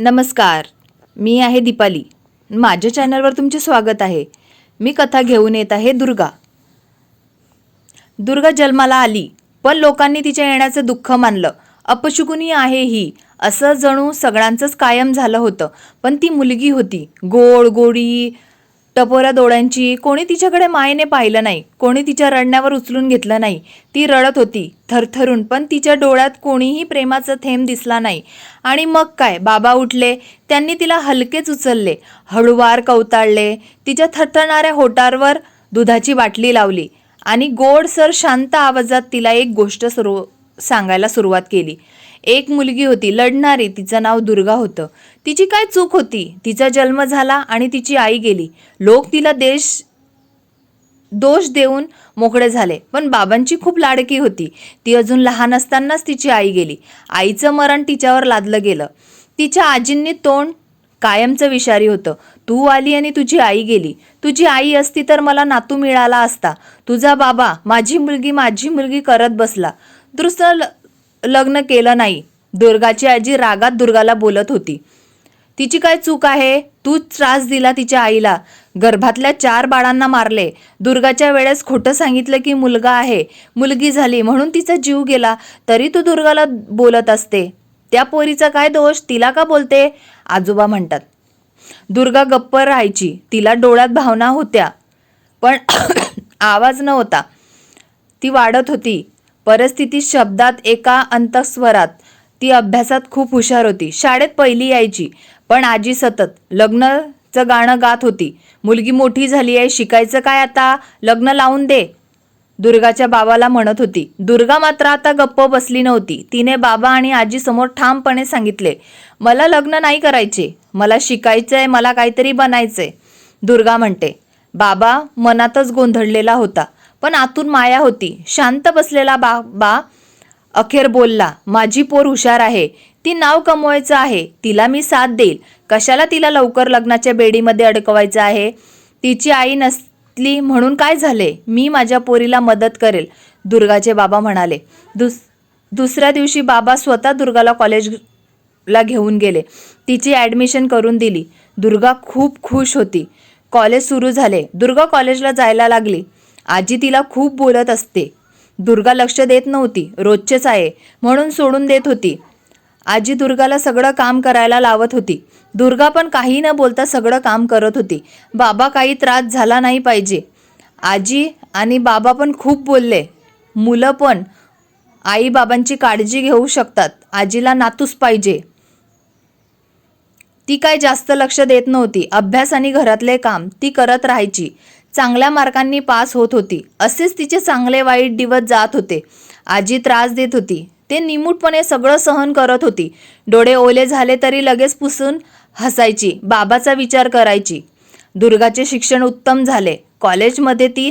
नमस्कार मी आहे दीपाली. माझ्या चॅनलवर तुमचे स्वागत आहे. मी कथा घेऊन येत आहे दुर्गा. दुर्गा जन्माला आली पण लोकांनी तिच्या येण्याचं दुःख मानलं. अपशुकुनी आहे ही असं जणू सगळ्यांचंच कायम झालं होतं. पण ती मुलगी होती गोड गोडी टपोऱ्या डोळ्यांची कोणी तिच्याकडे मायेने पाहिलं नाही कोणी तिच्या रडण्यावर उचलून घेतलं नाही. ती रडत होती थरथरून पण तिच्या डोळ्यात कोणीही प्रेमाचा थेंब दिसला नाही. आणि मग काय? बाबा उठले त्यांनी तिला हलकेच उचलले हळूवार कवताळले तिच्या थरथरणाऱ्या होटारवर दुधाची बाटली लावली. आणि गोडसर शांत आवाजात तिला एक गोष्ट सुरू सांगायला सुरुवात केली. एक मुलगी होती लढणारी तिचं नाव दुर्गा होतं. तिची काय चूक होती? तिचा जन्म झाला आणि तिची आई गेली. लोक तिला देश दोष देऊन मोकळे झाले. पण बाबांची खूप लाडकी होती. ती अजून लहान असतानाच तिची आई गेली. आईचं मरण तिच्यावर लादलं गेलं. तिच्या आजींनी तोंड कायमचं विषारी होतं. तू आली आणि तुझी आई गेली. तुझी आई असती तर मला नातू मिळाला असता. तुझा बाबा माझी मुलगी माझी मुलगी करत बसला. दुरुस्त ल- लग्न केलं नाही. दुर्गाची आजी रागात दुर्गाला बोलत होती. तिची काय चूक आहे? तूच त्रास दिला तिच्या आईला. गर्भातल्या चार बाळांना मारले. दुर्गाच्या वेळेस खोटं सांगितलं की मुलगा आहे. मुलगी झाली म्हणून तिचा जीव गेला. तरी तू दुर्गाला बोलत असते. त्या पोरीचा काय दोष? तिला का बोलते? आजोबा म्हणतात. दुर्गा गप्प राहायची. तिला डोळ्यात भावना होत्या. पण आवाज नव्हता. ती वाढत होती. परिस्थिती शब्दात एका अंतस्वरात. ती अभ्यासात खूप हुशार होती. शाळेत पहिली यायची पण आजी सतत लग्नचं गाणं गात होती. मुलगी मोठी झाली आहे शिकायचं काय आता? लग्न लावून दे. दुर्गाच्या बाबाला म्हणत होती. दुर्गा मात्र आता गप्प बसली नव्हती. तिने बाबा आणि आजी समोर ठामपणे सांगितले मला लग्न नाही करायचे. मला शिकायचंय मला काहीतरी बनायचंय. दुर्गा म्हणते बाबा मनातच गोंधळलेला होता. पण आतून माया होती. शांत बसलेला बाबा अखेर बोलला माझी पोर हुशार आहे. ती नाव कमवायचं आहे. तिला मी साथ देईल. कशाला तिला लवकर लग्नाच्या बेडीमध्ये अडकवायचं आहे? तिची आई नसली म्हणून काय झाले? मी माझ्या पोरीला मदत करेल दुर्गाचे बाबा म्हणाले. दुस दुसऱ्या दिवशी बाबा स्वतः दुर्गाला कॉलेजला घेऊन गेले. तिची ॲडमिशन करून दिली. दुर्गा खूप खुश होती. कॉलेज सुरू झाले. दुर्गा कॉलेजला जायला लागली. आजी तिला खूप बोलत असते. दुर्गा लक्ष देत नव्हती. रोजचेच आहे. म्हणून सोडून देत होती. आजी दुर्गाला सगळं काम करायला लावत होती. दुर्गा पण काही न बोलता सगळं काम करत होती. बाबा काही त्रास झाला नाही पाहिजे. आजी आणि बाबा पण खूप बोलले. मुलं पण आईबाबांची काळजी घेऊ शकतात. आजीला नातूस पाहिजे. ती काय जास्त लक्ष देत नव्हती. अभ्यास आणि घरातले काम. ती करत राहायची. चांगल्या मार्कांनी पास होत होती. असेच तिचे चांगले वाईट दिवस जात होते. आजी त्रास देत होती. ते निमूटपणे सगळं सहन करत होती. डोळे ओले झाले तरी लगेच पुसून हसायची. बाबाचा विचार करायची. दुर्गाचे शिक्षण उत्तम झाले. कॉलेजमध्ये ती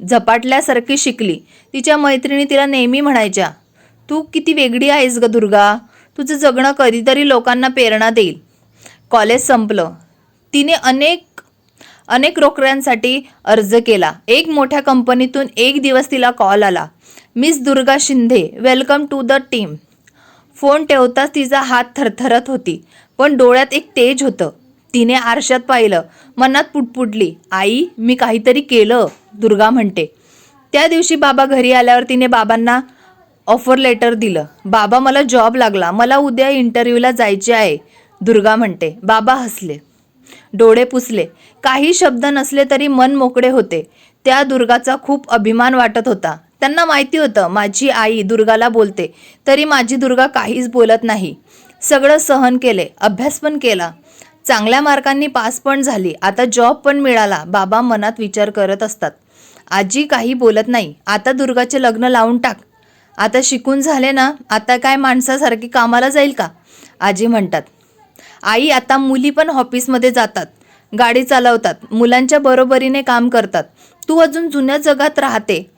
झपाटल्यासारखी शिकली. तिच्या मैत्रिणी तिला नेहमी म्हणायच्या तू किती वेगळी आहेस ग दुर्गा. तुझं जगणं कधीतरी लोकांना प्रेरणा देईल. कॉलेज संपलं. तिने अनेक अनेक रोकड्यांसाठी अर्ज केला. एक मोठ्या कंपनीतून एक दिवस तिला कॉल आला. Miss Durga Shinde welcome to the team. Phone ठेवताच तिचा हात थरथरत होती पण डोळ्यात एक तेज होतं. तिने आरशात पाहिलं मनात पुटपुटली आई मी काहीतरी केलं दुर्गा म्हणते. त्या दिवशी बाबा घरी आल्यावर तिने बाबांना ऑफर लेटर दिलं. बाबा मला जॉब लागला. मला उद्या इंटरव्ह्यूला जायचे आहे दुर्गा म्हणते. बाबा हसले. डोळे पुसले. काही शब्द नसले तरी मन मोकळे होते. त्या दुर्गाचा खूप अभिमान वाटत होता. त्यांना माहिती होतं माझी आई दुर्गाला बोलते तरी माझी दुर्गा काहीच बोलत नाही. सगळं सहन केले अभ्यास पण केला. चांगल्या मार्कांनी पास पण झाली. आता जॉब पण मिळाला. बाबा मनात विचार करत असतात. आजी काही बोलत नाही. आता दुर्गाचे लग्न लावून टाक. आता शिकून झाले ना? आता काय माणसासारखी कामाला जाईल का? आजी म्हणतात. आई आता मुली पण ऑफिसमध्ये जातात. गाडी चालवतात. मुलांच्या बरोबरीने काम करतात. तू अजून जुन्या जगात राहते.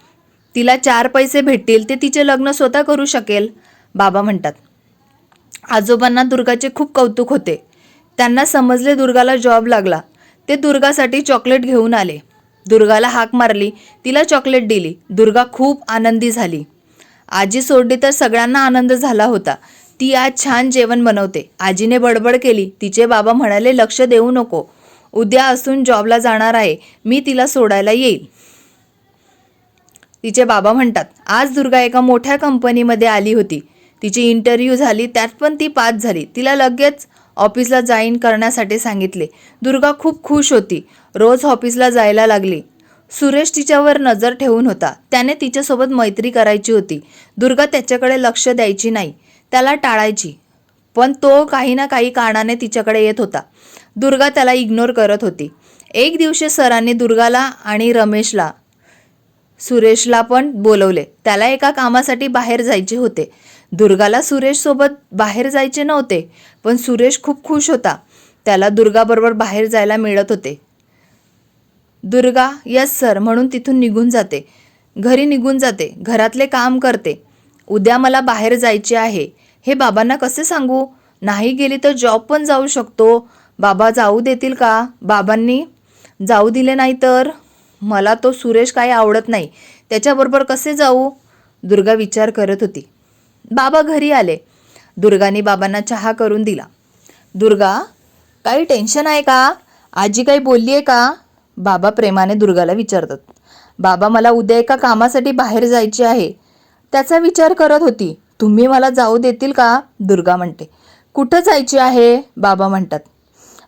तिला चार पैसे भेटतील ते तिचे लग्न स्वतः करू शकेल बाबा म्हणतात. आजोबांना दुर्गाचे खूप कौतुक होते. त्यांना समजले दुर्गाला जॉब लागला. ते दुर्गासाठी चॉकलेट घेऊन आले. दुर्गाला हाक मारली. तिला चॉकलेट दिली. दुर्गा खूप आनंदी झाली. आजी सोडली तर सगळ्यांना आनंद झाला होता. ती आज छान जेवण बनवते. आजीने बडबड केली. तिचे बाबा म्हणाले लक्ष देऊ नको. उद्या असून जॉबला जाणार आहे. मी तिला सोडायला येईल. तिचे बाबा म्हणतात आज दुर्गा एका मोठ्या कंपनीमध्ये आली होती. तिची इंटरव्ह्यू झाली. त्यात पण ती पास झाली. तिला लगेच ऑफिसला जाईन करण्यासाठी सांगितले. दुर्गा खूप खुश होती. रोज ऑफिसला जायला लागली. सुरेश तिच्यावर नजर ठेवून होता. त्याने तिच्यासोबत मैत्री करायची होती. दुर्गा त्याच्याकडे लक्ष द्यायची नाही. त्याला टाळायची. पण तो काही ना काही कारणाने तिच्याकडे येत होता. दुर्गा त्याला इग्नोर करत होती. एक दिवशी सरांनी दुर्गाला आणि रमेशला सुरेशला पण बोलवले. त्याला एका कामासाठी बाहेर जायचे होते. दुर्गाला सुरेशसोबत बाहेर जायचे नव्हते पण सुरेश खूप खुश होता. त्याला दुर्गाबरोबर बाहेर जायला मिळत होते. दुर्गा यस सर म्हणून तिथून निघून जाते. घरी निघून जाते. घरातले काम करते. उद्या मला बाहेर जायचे आहे. हे बाबांना कसे सांगू? नाही गेली तर जॉब पण जाऊ शकतो. बाबा जाऊ देतील का? बाबांनी? जाऊ दिले नाही तर? मला तो सुरेश काही आवडत नाही. त्याच्याबरोबर कसे जाऊ? दुर्गा विचार करत होती. बाबा घरी आले. दुर्गाने बाबांना चहा करून दिला. दुर्गा काही टेन्शन आहे का? आजी काही बोलली आहे का? बाबा प्रेमाने दुर्गाला विचारतात. बाबा मला उद्या एका कामासाठी बाहेर जायचे आहे. त्याचा विचार करत होती तुम्ही मला जाऊ देतील का? दुर्गा म्हणते. कुठं जायचे आहे? बाबा म्हणतात.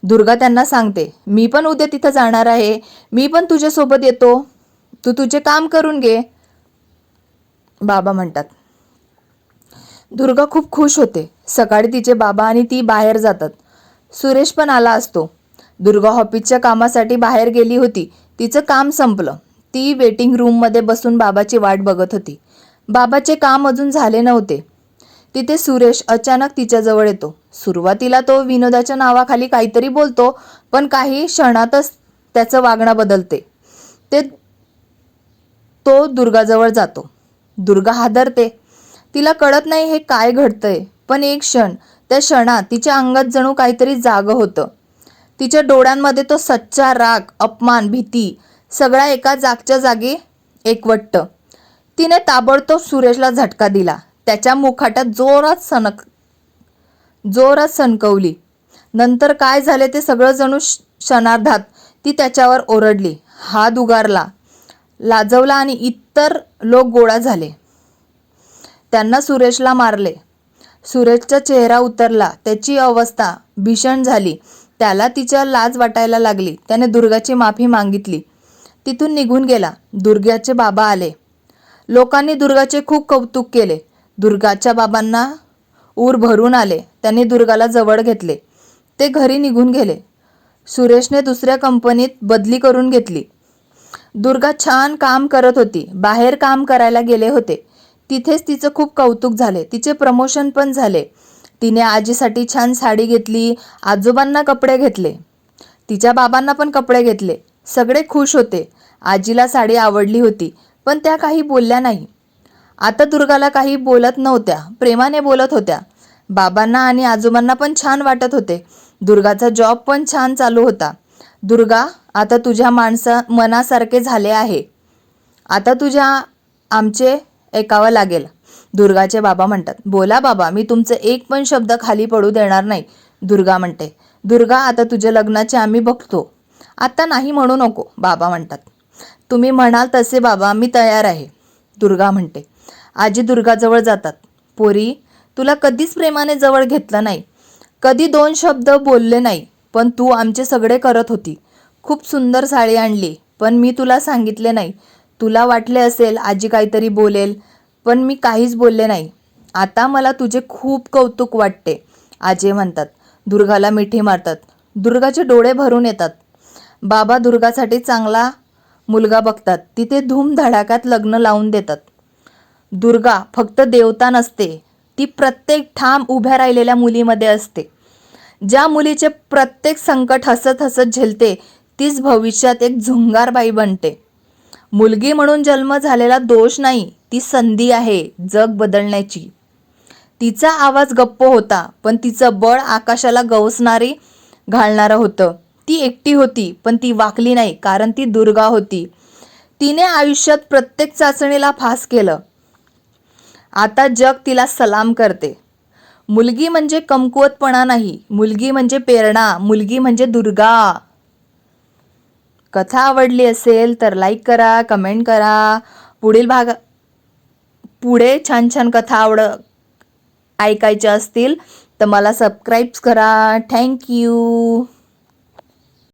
दुर्गा त्यांना सांगते मी पण उद्या तिथं जाणार आहे. मी पण तुझ्यासोबत येतो. तू तुझे काम करून घे. बाबा म्हणतात. दुर्गा खूप खुश होते. सकाळी तिचे बाबा आणि ती बाहेर जातात. सुरेश पण आला असतो. दुर्गा ऑफिसच्या कामासाठी बाहेर गेली होती. तिचं काम संपलं. ती वेटिंग रूममध्ये बसून बाबाची वाट बघत होती. बाबाचे काम अजून झाले नव्हते. तिथे सुरेश अचानक तिच्याजवळ येतो. सुरुवातीला तो विनोदाच्या नावाखाली काहीतरी बोलतो पण काही क्षणातच त्याचं वागणं बदलते. ते तो दुर्गाजवळ जातो. दुर्गा हादरते. तिला कळत नाही हे काय घडतंय पण एक क्षण त्या क्षणात तिच्या अंगात जणू काहीतरी जागं होतं. तिच्या डोळ्यांमध्ये तो सच्चा राग अपमान भीती सगळा एका जागच्या जागी एकवटतं. तिने ताबडतोब सुरेशला झटका दिला. त्याच्या मुखाट्यात जोरात सनक जोरात सणकवली. नंतर काय झाले ते सगळं जणू श- क्षणार्धात ती त्याच्यावर ओरडली. हात उगारला लाजवला आणि इतर लोक गोळा झाले. त्यांना सुरेशला मारले. सुरेशचा चेहरा उतरला. त्याची अवस्था भीषण झाली. त्याला तिच्या लाज वाटायला लागली. त्याने दुर्गाची माफी मागितली. तिथून निघून गेला. दुर्गाचे बाबा आले. लोकांनी दुर्गाचे खूप कौतुक केले. दुर्गाच्या बाबांना ऊर भरून आले. त्यांनी दुर्गाला जवळ घेतले. ते घरी निघून गेले. सुरेशने दुसऱ्या कंपनीत बदली करून घेतली. दुर्गा छान काम करत होती. बाहेर काम करायला गेले होते. तिथेच तिचं खूप कौतुक झाले. तिचे प्रमोशन पण झाले. तिने आजीसाठी छान साडी घेतली आजोबांना कपडे घेतले. तिच्या बाबांना पण कपडे घेतले. सगळे खुश होते. आजीला साडी आवडली होती. पण त्या काही बोलल्या नाही. आता दुर्गाला काही बोलत नव्हत्या. प्रेमाने बोलत होत्या. बाबांना आणि आजोबांना पण छान वाटत होते. दुर्गाचा जॉब पण छान चालू होता. दुर्गा आता तुझ्या माणसा मनासारखे झाले आहे. आता तुझ्या आमचे ऐकावं लागेल. दुर्गाचे बाबा म्हणतात बोला बाबा मी तुमचं एक पण शब्द खाली पडू देणार नाही. दुर्गा म्हणते दुर्गा आता तुझ्या लग्नाचे आम्ही बघतो. आता नाही म्हणू नको बाबा म्हणतात. तुम्ही म्हणाल तसे बाबा मी तयार आहे. दुर्गा म्हणते. आजी दुर्गाजवळ जातात. पोरी तुला कधीच प्रेमाने जवळ घेतलं नाही. कधी दोन शब्द बोलले नाही पण तू आमचे सगळे करत होती. खूप सुंदर साडी आणली पण मी तुला सांगितले नाही. तुला वाटले असेल आजी काहीतरी बोलेल पण मी काहीच बोलले नाही. आता मला तुझे खूप कौतुक वाटते आजी म्हणतात. दुर्गाला मिठी मारतात. दुर्गाचे डोळे भरून येतात. बाबा दुर्गासाठी चांगला मुलगा बघतात. तिथे धूमधडाक्यात लग्न लावून देतात. दुर्गा फक्त देवता नसते. ती प्रत्येक ठाम उभ्या राहिलेल्या मुलीमध्ये असते. ज्या मुलीचे प्रत्येक संकट हसत हसत झेलते तीच भविष्यात एक झुंगारबाई बनते. मुलगी म्हणून जन्म झालेला दोष नाही ती संधी आहे जग बदलण्याची. तिचा आवाज गप्प होता पण तिचं बळ आकाशाला गवसणारी घालणारं होतं. ती एकटी होती पण ती वाकली नाही कारण ती दुर्गा होती. तिने आयुष्यात प्रत्येक चाचणीला फास केलं. आता जग तिला सलाम करते. मुलगी म्हणजे कमकुवतपणा नाही मुलगी म्हणजे प्रेरणा मुलगी म्हणजे दुर्गा. कथा आवडली असेल तर लाईक करा कमेंट करा. पुढील भाग पुढे छान छान कथा आवड ऐकायच्या असतील तर मला सबस्क्राईब्स करा. थँक्यू